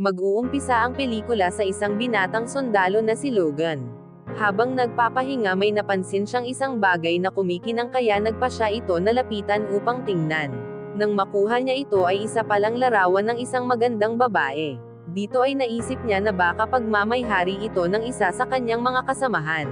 Mag-uumpisa ang pelikula sa isang binatang sundalo na si Logan. Habang nagpapahinga may napansin siyang isang bagay na kumikinang kaya nagpa siya ito na lapitan upang tingnan. Nang makuha niya ito ay isa palang larawan ng isang magandang babae. Dito ay naisip niya na baka pagmamayhari ito ng isa sa kanyang mga kasamahan.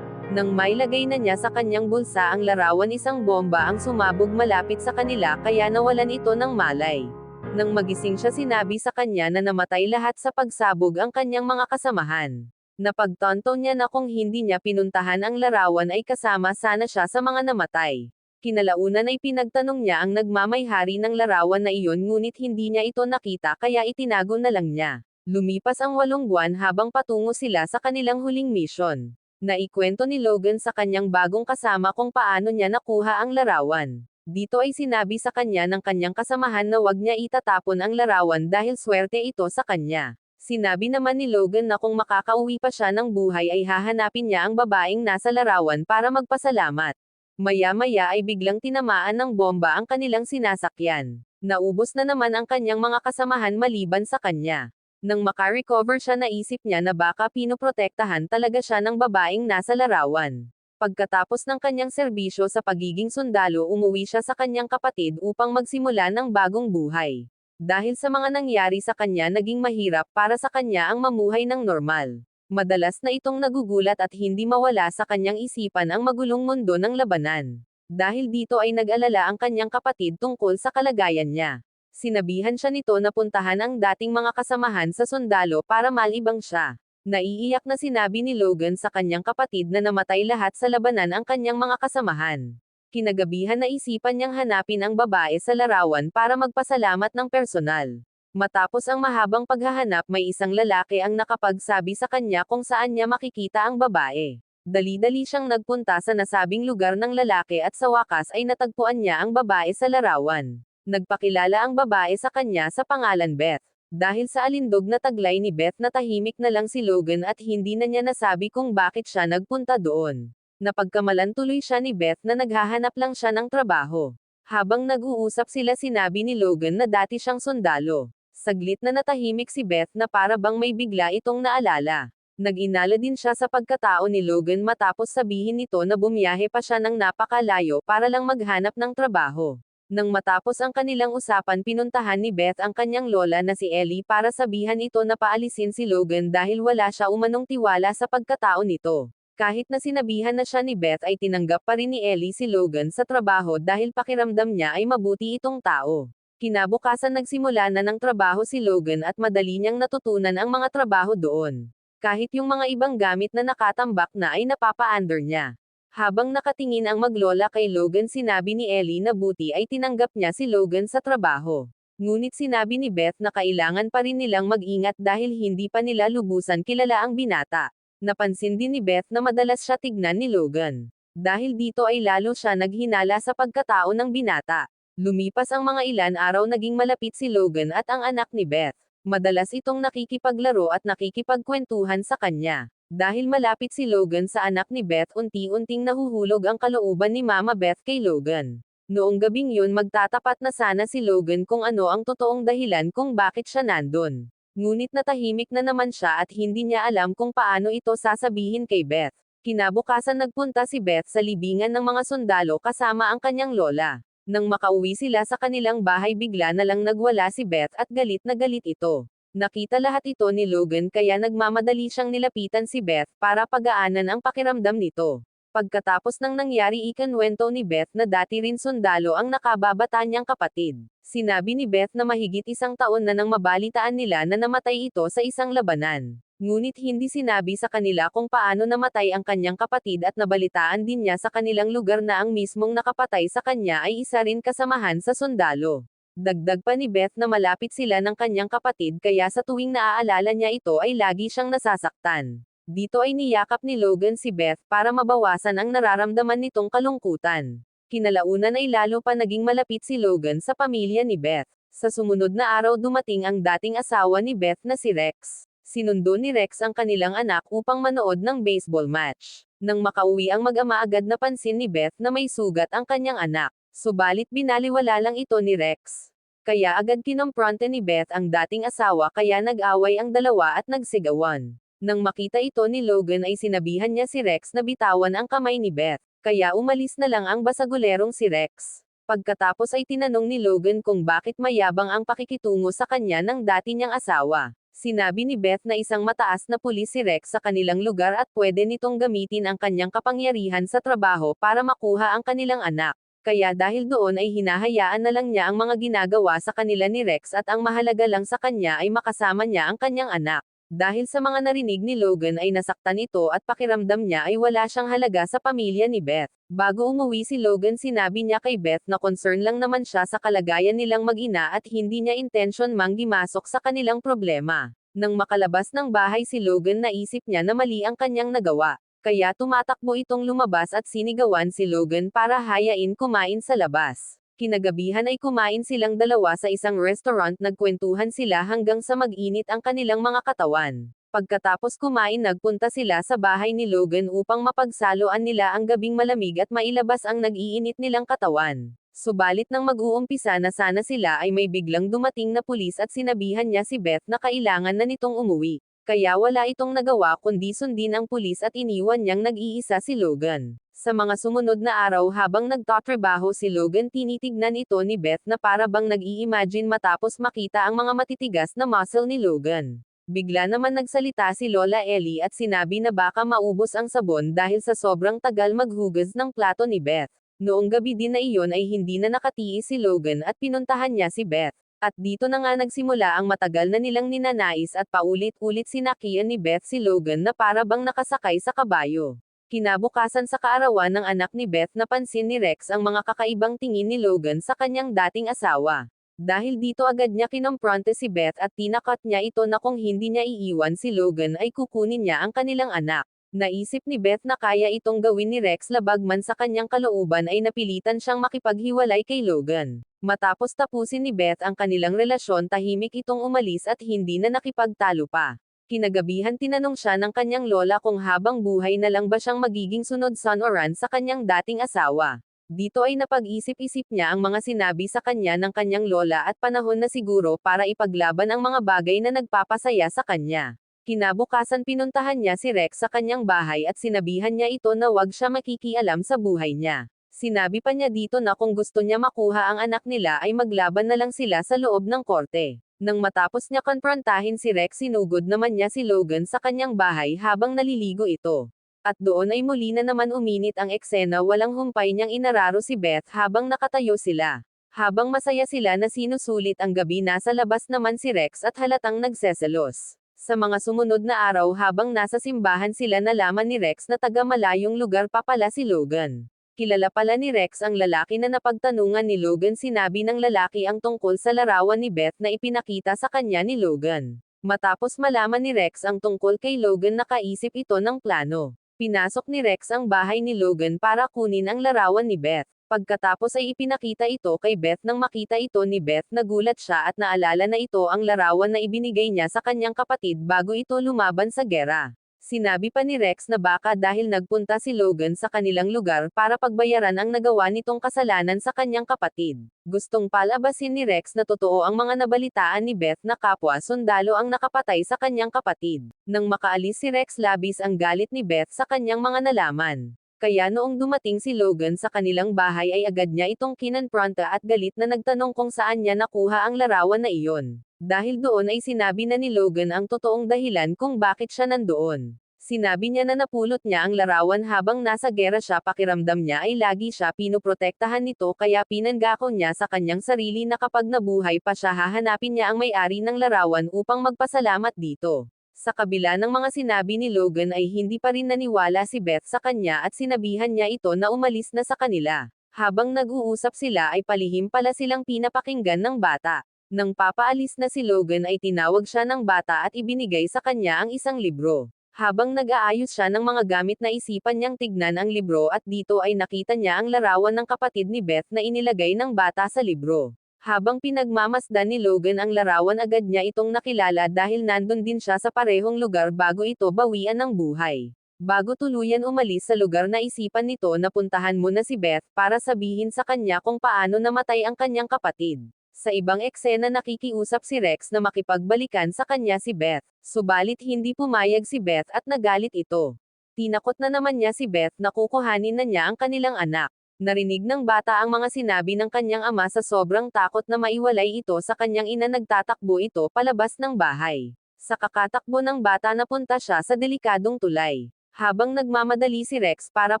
Nang mailagay na niya sa kanyang bulsa ang larawan isang bomba ang sumabog malapit sa kanila kaya nawalan ito ng malay. Nang magising siya sinabi sa kanya na namatay lahat sa pagsabog ang kanyang mga kasamahan. Napagtonto niya na kung hindi niya pinuntahan ang larawan ay kasama sana siya sa mga namatay. Kinalaunan ay pinagtanong niya ang nagmamayhari ng larawan na iyon ngunit hindi niya ito nakita kaya itinago na lang niya. Lumipas ang walong buwan habang patungo sila sa kanilang huling mission. Naikwento ni Logan sa kanyang bagong kasama kung paano niya nakuha ang larawan. Dito ay sinabi sa kanya ng kanyang kasamahan na wag niya itatapon ang larawan dahil swerte ito sa kanya. Sinabi naman ni Logan na kung makakauwi pa siya ng buhay ay hahanapin niya ang babaeng nasa larawan para magpasalamat. Maya-maya ay biglang tinamaan ng bomba ang kanilang sinasakyan. Naubos na naman ang kanyang mga kasamahan maliban sa kanya. Nang makarecover siya naisip niya na baka pinoprotektahan talaga siya ng babaeng nasa larawan. Pagkatapos ng kanyang serbisyo sa pagiging sundalo umuwi siya sa kanyang kapatid upang magsimula ng bagong buhay. Dahil sa mga nangyari sa kanya naging mahirap para sa kanya ang mamuhay ng normal. Madalas na itong nagugulat at hindi mawala sa kanyang isipan ang magulong mundo ng labanan. Dahil dito ay nag-alala ang kanyang kapatid tungkol sa kalagayan niya. Sinabihan siya nito na puntahan ang dating mga kasamahan sa sundalo para malibang siya. Naiiyak na sinabi ni Logan sa kanyang kapatid na namatay lahat sa labanan ang kanyang mga kasamahan. Kinagabihan na isipan niyang hanapin ang babae sa larawan para magpasalamat ng personal. Matapos ang mahabang paghahanap may isang lalaki ang nakapagsabi sa kanya kung saan niya makikita ang babae. Dali-dali siyang nagpunta sa nasabing lugar ng lalaki at sa wakas ay natagpuan niya ang babae sa larawan. Nagpakilala ang babae sa kanya sa pangalan Beth. Dahil sa alindog na taglay ni Beth na tahimik na lang si Logan at hindi na niya nasabi kung bakit siya nagpunta doon. Napagkamalan tuloy siya ni Beth na naghahanap lang siya ng trabaho. Habang nag-uusap sila sinabi ni Logan na dati siyang sundalo. Saglit na natahimik si Beth na para bang may bigla itong naalala. Nag-inala din siya sa pagkatao ni Logan matapos sabihin nito na bumiyahe pa siya ng napakalayo para lang maghanap ng trabaho. Nang matapos ang kanilang usapan pinuntahan ni Beth ang kanyang lola na si Ellie para sabihan ito na paalisin si Logan dahil wala siya umanong tiwala sa pagkatao nito. Kahit na sinabihan na siya ni Beth ay tinanggap pa rin ni Ellie si Logan sa trabaho dahil pakiramdam niya ay mabuti itong tao. Kinabukasan nagsimula na ng trabaho si Logan at madali niyang natutunan ang mga trabaho doon. Kahit yung mga ibang gamit na nakatambak na ay napapa-under niya. Habang nakatingin ang maglola kay Logan sinabi ni Ellie na buti ay tinanggap niya si Logan sa trabaho. Ngunit sinabi ni Beth na kailangan pa rin nilang mag-ingat dahil hindi pa nila lubusan kilala ang binata. Napansin din ni Beth na madalas siya tignan ni Logan. Dahil dito ay lalo siya naghinala sa pagkatao ng binata. Lumipas ang mga ilan araw naging malapit si Logan at ang anak ni Beth. Madalas itong nakikipaglaro at nakikipagkwentuhan sa kanya. Dahil malapit si Logan sa anak ni Beth unti-unting nahuhulog ang kalooban ni Mama Beth kay Logan. Noong gabing yun magtatapat na sana si Logan kung ano ang totoong dahilan kung bakit siya nandun. Ngunit natahimik na naman siya at hindi niya alam kung paano ito sasabihin kay Beth. Kinabukasan nagpunta si Beth sa libingan ng mga sundalo kasama ang kanyang lola. Nang makauwi sila sa kanilang bahay bigla na lang nagwala si Beth at galit na galit ito. Nakita lahat ito ni Logan kaya nagmamadali siyang nilapitan si Beth para pagaanan ang pakiramdam nito. Pagkatapos ng nangyari ikanwento ni Beth na dati rin sundalo ang nakababata niyang kapatid. Sinabi ni Beth na mahigit isang taon na nang mabalitaan nila na namatay ito sa isang labanan. Ngunit hindi sinabi sa kanila kung paano namatay ang kanyang kapatid at nabalitaan din niya sa kanilang lugar na ang mismong nakapatay sa kanya ay isa rin kasamahan sa sundalo. Dagdag pa ni Beth na malapit sila ng kanyang kapatid kaya sa tuwing naaalala niya ito ay lagi siyang nasasaktan. Dito ay niyakap ni Logan si Beth para mabawasan ang nararamdaman nitong kalungkutan. Kinalaunan ay lalo pa naging malapit si Logan sa pamilya ni Beth. Sa sumunod na araw dumating ang dating asawa ni Beth na si Rex. Sinundo ni Rex ang kanilang anak upang manood ng baseball match. Nang makauwi ang mag-ama agad napansin ni Beth na may sugat ang kanyang anak. Subalit binaliwala lang ito ni Rex. Kaya agad kinompronte ni Beth ang dating asawa kaya nag-away ang dalawa at nagsigawan. Nang makita ito ni Logan ay sinabihan niya si Rex na bitawan ang kamay ni Beth. Kaya umalis na lang ang basagulerong si Rex. Pagkatapos ay tinanong ni Logan kung bakit mayabang ang pakikitungo sa kanya ng dati niyang asawa. Sinabi ni Beth na isang mataas na pulis si Rex sa kanilang lugar at pwede nitong gamitin ang kanyang kapangyarihan sa trabaho para makuha ang kanilang anak. Kaya dahil doon ay hinahayaan na lang niya ang mga ginagawa sa kanila ni Rex at ang mahalaga lang sa kanya ay makasama niya ang kanyang anak. Dahil sa mga narinig ni Logan ay nasaktan ito at pakiramdam niya ay wala siyang halaga sa pamilya ni Beth. Bago umuwi si Logan sinabi niya kay Beth na concern lang naman siya sa kalagayan nilang mag-ina at hindi niya intention mang gimasok sa kanilang problema. Nang makalabas ng bahay si Logan naisip niya na mali ang kanyang nagawa. Kaya tumatakbo itong lumabas at sinigawan si Logan para hayain kumain sa labas. Kinagabihan ay kumain silang dalawa sa isang restaurant nagkwentuhan sila hanggang sa mag-init ang kanilang mga katawan. Pagkatapos kumain nagpunta sila sa bahay ni Logan upang mapagsaloan nila ang gabing malamig at mailabas ang nag-iinit nilang katawan. Subalit nang mag-uumpisa na sana sila ay may biglang dumating na pulis at sinabihan niya si Beth na kailangan na nitong umuwi. Kaya wala itong nagawa kundi sundin ang pulis at iniwan niyang nag-iisa si Logan. Sa mga sumunod na araw habang nagtatrabaho si Logan tinitignan ito ni Beth na para bang nag-i-imagine matapos makita ang mga matitigas na muscle ni Logan. Bigla naman nagsalita si Lola Ellie at sinabi na baka maubos ang sabon dahil sa sobrang tagal maghugas ng plato ni Beth. Noong gabi din na iyon ay hindi na nakatiis si Logan at pinuntahan niya si Beth. At dito na nga nagsimula ang matagal na nilang ninanais at paulit-ulit sinakian ni Beth si Logan na para bang nakasakay sa kabayo. Kinabukasan sa kaarawan ng anak ni Beth napansin ni Rex ang mga kakaibang tingin ni Logan sa kanyang dating asawa. Dahil dito agad niya kinompronte si Beth at tinakot niya ito na kung hindi niya iiwan si Logan ay kukunin niya ang kanilang anak. Naisip ni Beth na kaya itong gawin ni Rex labagman sa kanyang kalooban ay napilitan siyang makipaghiwalay kay Logan. Matapos tapusin ni Beth ang kanilang relasyon tahimik itong umalis at hindi na nakipagtalo pa. Kinagabihan tinanong siya ng kanyang lola kung habang buhay na lang ba siyang magiging sunod son or ran sa kanyang dating asawa. Dito ay napag-isip-isip niya ang mga sinabi sa kanya ng kanyang lola at panahon na siguro para ipaglaban ang mga bagay na nagpapasaya sa kanya. Kinabukasan pinuntahan niya si Rex sa kanyang bahay at sinabihan niya ito na wag siya makikialam sa buhay niya. Sinabi pa niya dito na kung gusto niya makuha ang anak nila ay maglaban na lang sila sa loob ng korte. Nang matapos niya konfrontahin si Rex sinugod naman niya si Logan sa kanyang bahay habang naliligo ito. At doon ay muli na naman uminit ang eksena walang humpay niyang inararo si Beth habang nakatayo sila. Habang masaya sila na sinusulit ang gabi nasa labas naman si Rex at halatang nagseselos. Sa mga sumunod na araw habang nasa simbahan sila nalaman ni Rex na taga malayong lugar pa pala si Logan. Kilala pala ni Rex ang lalaki na napagtanungan ni Logan sinabi ng lalaki ang tungkol sa larawan ni Beth na ipinakita sa kanya ni Logan. Matapos malaman ni Rex ang tungkol kay Logan nakaisip ito ng plano. Pinasok ni Rex ang bahay ni Logan para kunin ang larawan ni Beth. Pagkatapos ay ipinakita ito kay Beth nang makita ito ni Beth nagulat siya at naalala na ito ang larawan na ibinigay niya sa kanyang kapatid bago ito lumaban sa gera. Sinabi pa ni Rex na baka dahil nagpunta si Logan sa kanilang lugar para pagbayaran ang nagawa nitong kasalanan sa kanyang kapatid. Gustong palabasin ni Rex na totoo ang mga nabalitaan ni Beth na kapwa sundalo ang nakapatay sa kanyang kapatid. Nang makaalis si Rex labis ang galit ni Beth sa kanyang mga nalaman. Kaya noong dumating si Logan sa kanilang bahay ay agad niya itong kinonfronta at galit na nagtanong kung saan niya nakuha ang larawan na iyon. Dahil doon ay sinabi na ni Logan ang totoong dahilan kung bakit siya nandoon. Sinabi niya na napulot niya ang larawan habang nasa gera siya pakiramdam niya ay lagi siya pinoprotektahan nito kaya pinanggako niya sa kanyang sarili na kapag nabuhay pa siya hahanapin niya ang may-ari ng larawan upang magpasalamat dito. Sa kabila ng mga sinabi ni Logan ay hindi pa rin naniwala si Beth sa kanya at sinabihan niya ito na umalis na sa kanila. Habang nag-uusap sila ay palihim pala silang pinapakinggan ng bata. Nang papaalis na si Logan ay tinawag siya ng bata at ibinigay sa kanya ang isang libro. Habang nag-aayos siya ng mga gamit na isipan niyang tignan ang libro at dito ay nakita niya ang larawan ng kapatid ni Beth na inilagay ng bata sa libro. Habang pinagmamasdan ni Logan ang larawan agad niya itong nakilala dahil nandun din siya sa parehong lugar bago ito bawian ng buhay. Bago tuluyan umalis sa lugar na isipan nito na puntahan mo na si Beth para sabihin sa kanya kung paano namatay ang kanyang kapatid. Sa ibang eksena nakikiusap si Rex na makipagbalikan sa kanya si Beth. Subalit hindi pumayag si Beth at nagalit ito. Tinakot na naman niya si Beth na kukuhanin na niya ang kanilang anak. Narinig ng bata ang mga sinabi ng kanyang ama sa sobrang takot na maiwalay ito sa kanyang ina nagtatakbo ito palabas ng bahay. Sa kakatakbo ng bata napunta siya sa delikadong tulay. Habang nagmamadali si Rex para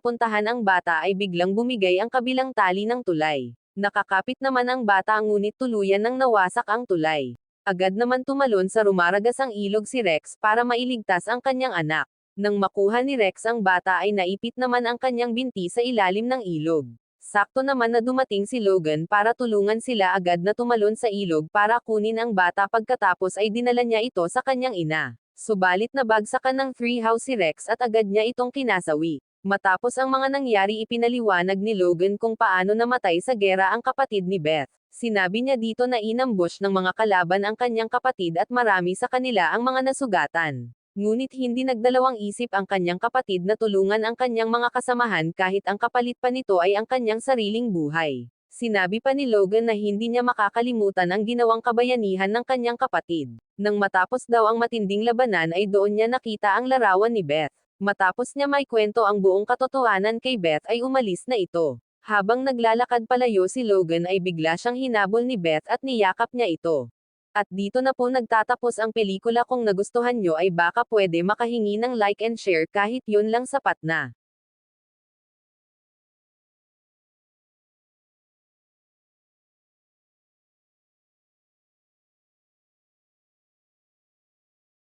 puntahan ang bata ay biglang bumigay ang kabilang tali ng tulay. Nakakapit naman ang bata ngunit tuluyan nang nawasak ang tulay. Agad naman tumalon sa rumaragas ang ilog si Rex para mailigtas ang kanyang anak. Nang makuha ni Rex ang bata ay naipit naman ang kanyang binti sa ilalim ng ilog. Sakto naman na dumating si Logan para tulungan sila agad na tumalon sa ilog para kunin ang bata pagkatapos ay dinala niya ito sa kanyang ina. Subalit nabagsakan ng treehouse si Rex at agad niya itong kinasawi. Matapos ang mga nangyari ipinaliwanag ni Logan kung paano namatay sa gera ang kapatid ni Beth. Sinabi niya dito na inambush ng mga kalaban ang kanyang kapatid at marami sa kanila ang mga nasugatan. Ngunit hindi nagdalawang isip ang kanyang kapatid na tulungan ang kanyang mga kasamahan kahit ang kapalit pa nito ay ang kanyang sariling buhay. Sinabi pa ni Logan na hindi niya makakalimutan ang ginawang kabayanihan ng kanyang kapatid. Nang matapos daw ang matinding labanan ay doon niya nakita ang larawan ni Beth. Matapos niya may kwento ang buong katotohanan kay Beth ay umalis na ito. Habang naglalakad palayo si Logan ay bigla siyang hinabol ni Beth at niyakap niya ito. At dito na po nagtatapos ang pelikula kung nagustuhan nyo ay baka pwede makahingi ng like and share kahit yun lang sapat na.